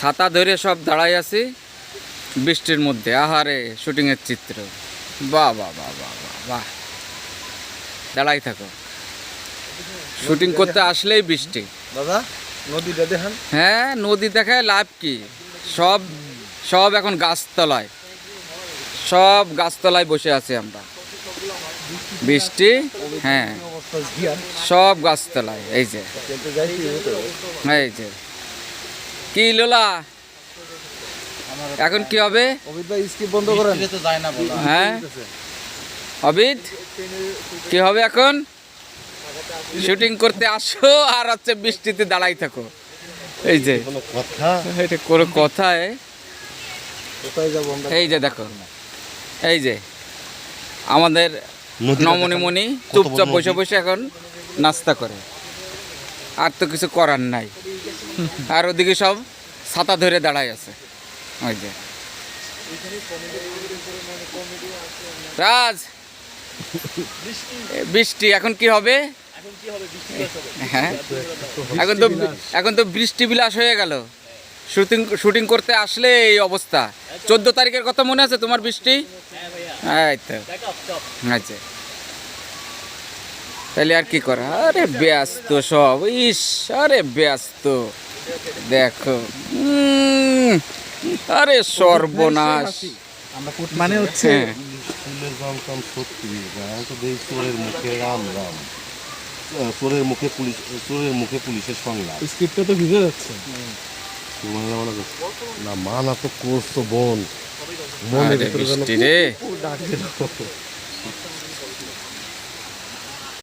ছাতা ধরে সব দাঁড়াই আছি বৃষ্টির মধ্যে আহারে শুটিংয়ের চিত্র। বাহ বাহ বাহ বাহ বাহ বাহ। দাঁড়াই থাকো। শুটিং করতে আসলেই বৃষ্টি। দাদা নদীটা দেখান। হ্যাঁ নদী দেখায় লাভ কি? সব সব এখন গাছতলায়। সব গাছতলায় বসে আছি আমরা। বৃষ্টি হ্যাঁ। সব গাছতলায় এই যে। এই যে। কি লোলা? এখন কি হবে? অমিত ভাই স্কিপ বন্ধ করেন। তো যায় না বলা। হ্যাঁ? অবিদ কি হবে এখন? শুটিং করতে আসো আর হচ্ছে বৃষ্টিতে দাঁড়াই থাকো। এই যে। কোনো কথা? এটা কোনো কথায় কোথায় যাব আমরা? এই যে দেখো। এই যে। আমাদের নমনিমণি চুপচাপ বসে বসে এখন নাস্তা করে। আর তো কিছু করার নাই। আর ওদিকে সব ছাতা ধরে দাঁড়ায় আছে। ওই যে। রাজ! বৃষ্টি এখন কি হবে? হ্যাঁ? এখন তো এখন তো বৃষ্টি বিলাস হয়ে গেল। শুটিং শুটিং করতে আসলে এই অবস্থা। চোদ্দ তারিখের কথা মনে আছে তোমার বৃষ্টি? তো আচ্ছা। তাহলে আর কি করা? আরে ব্যস্ত সব। ইস আরে ব্যস্ত। দেখো। উম, আরে সর্বনাশ। মানে হচ্ছে হ্যাঁ। চোরের মুখে রাম রাম। চোরের মুখে পুলিশ চোরের মুখে পুলিশের সংলাপ। স্ক্রিপ্টটা তো ভিজে যাচ্ছে। না মানা তো বোন। ভিতরে যেন বৃষ্টি রে ডাকে